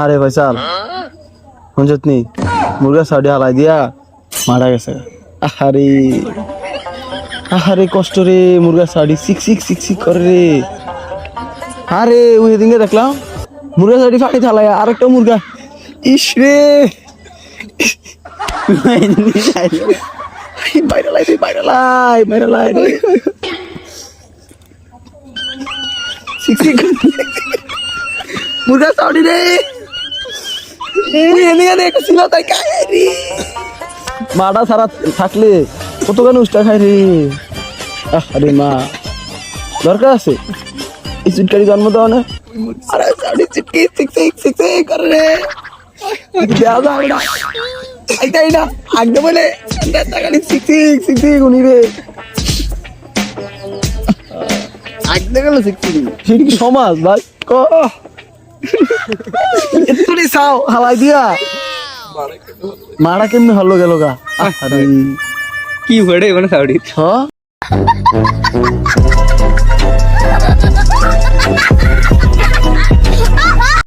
আরে ফয়সাল শুনছত নি মুরগা সাউডি হালাই দিয়া মারা গেছে। আহারে আহারে কষ্ট রে, মুরগা সাউডি সিক সিক সিক সিক করে রে। আরে ওই দিনকে দেখলাম, মুরগা সাউডি ফাঁকি থালায় আর একটা মুরগা। ইস রে। বাইরে লাই বাইরে লাই বাইরে লাই সিক সিক মুরগা সাউডি রে। এনে তাই খায় রে। মাটা সারা থাকলে কত কেন উষ্টা খায় রে। আরে মা। দরকার আছে? এই চুটকারি জন্ম দেওয়া না। আরে চুটকি রে। দেওয়া যাবে না। আগে বলে। রে। গেল শিখছি সমাজ ভাই। ক এতুনি চাও হালাই দিয়া। মারা কেমনি হলো গেল গা? আরে কি হড়ে মানে সাউডি হ?